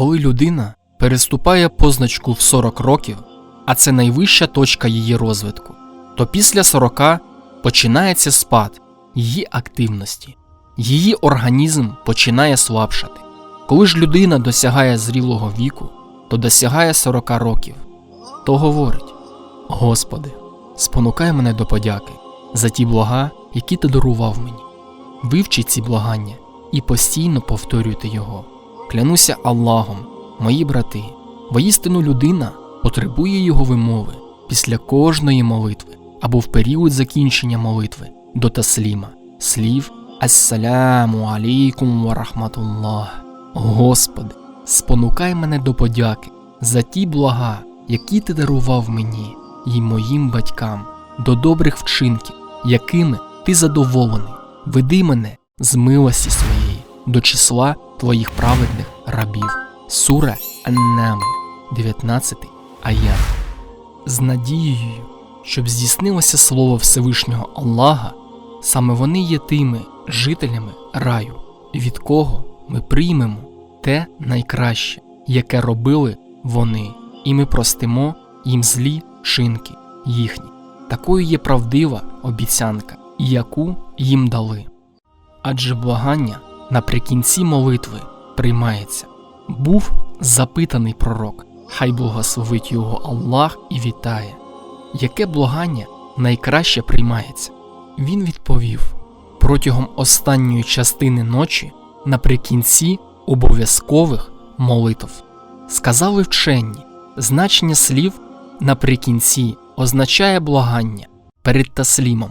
Коли людина переступає позначку в 40 років, а це найвища точка її розвитку, то після 40 починається спад її активності, її організм починає слабшати. Коли ж людина досягає зрілого віку, то досягає 40 років, то говорить: Господи, спонукай мене до подяки за ті блага, які ти дарував мені. Вивчіть ці благання і постійно повторюйте його. Клянуся Аллахом, мої брати, воістину людина потребує його вимови після кожної молитви або в період закінчення молитви до тасліма, слів Ассаляму алейкум ва рахматуллах. Господи, спонукай мене до подяки за ті блага, які ти дарував мені і моїм батькам, до добрих вчинків, якими ти задоволений. Веди мене з милості своєї до числа твоїх праведних рабів. Сура Ан-Намл, 19 аят. З надією, щоб здійснилося слово Всевишнього Аллаха, саме вони є тими жителями раю, від кого ми приймемо те найкраще, яке робили вони, і ми простимо їм злі шинки їхні. Такою є правдива обіцянка, яку їм дали. Адже благання наприкінці молитви приймається. Був запитаний пророк, хай благословить його Аллах і вітає. Яке благання найкраще приймається? Він відповів: протягом останньої частини ночі наприкінці обов'язкових молитв. Сказали вчені, значення слів наприкінці означає благання перед таслімом,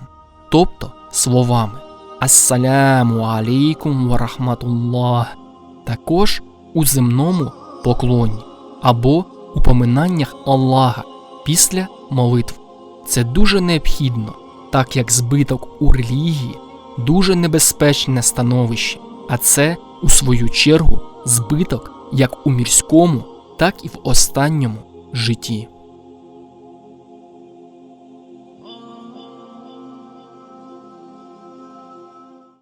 тобто словами Ассаляму алейкум ва рахматуллах, також у земному поклоні або у поминаннях Аллаха після молитв. Це дуже необхідно, так як збиток у релігії дуже небезпечне становище, а це, у свою чергу, збиток як у мірському, так і в останньому житті.